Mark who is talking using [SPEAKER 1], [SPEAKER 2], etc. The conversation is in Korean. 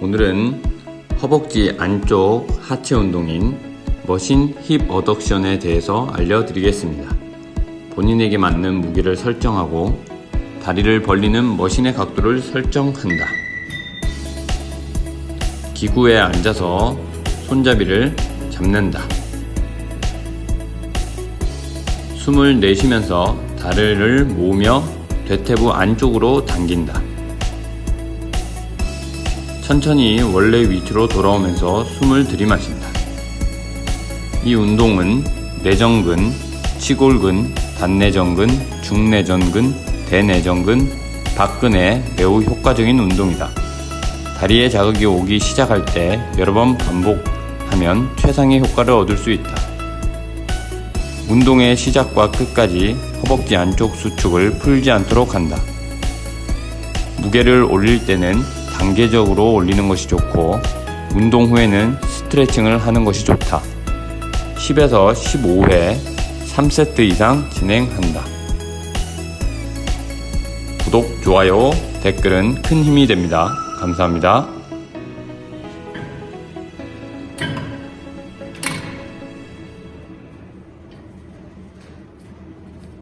[SPEAKER 1] 오늘은 허벅지 안쪽 하체 운동인 머신 힙 어덕션에 대해서 알려드리겠습니다. 본인에게 맞는 무게를 설정하고 다리를 벌리는 머신의 각도를 설정한다. 기구에 앉아서 손잡이를 잡는다. 숨을 내쉬면서 다리를 모으며 대퇴부 안쪽으로 당긴다. 천천히 원래 위치로 돌아오면서 숨을 들이마신다. 이 운동은 내전근, 치골근, 단내전근, 중내전근, 대내전근, 박근에 매우 효과적인 운동이다. 다리에 자극이 오기 시작할 때 여러 번 반복하면 최상의 효과를 얻을 수 있다. 운동의 시작과 끝까지 허벅지 안쪽 수축을 풀지 않도록 한다. 무게를 올릴 때는 단계적으로 올리는 것이 좋고 운동 후에는 스트레칭을 하는 것이 좋다. 10에서 15회 3세트 이상 진행한다. 구독, 좋아요, 댓글은 큰 힘이 됩니다. 감사합니다.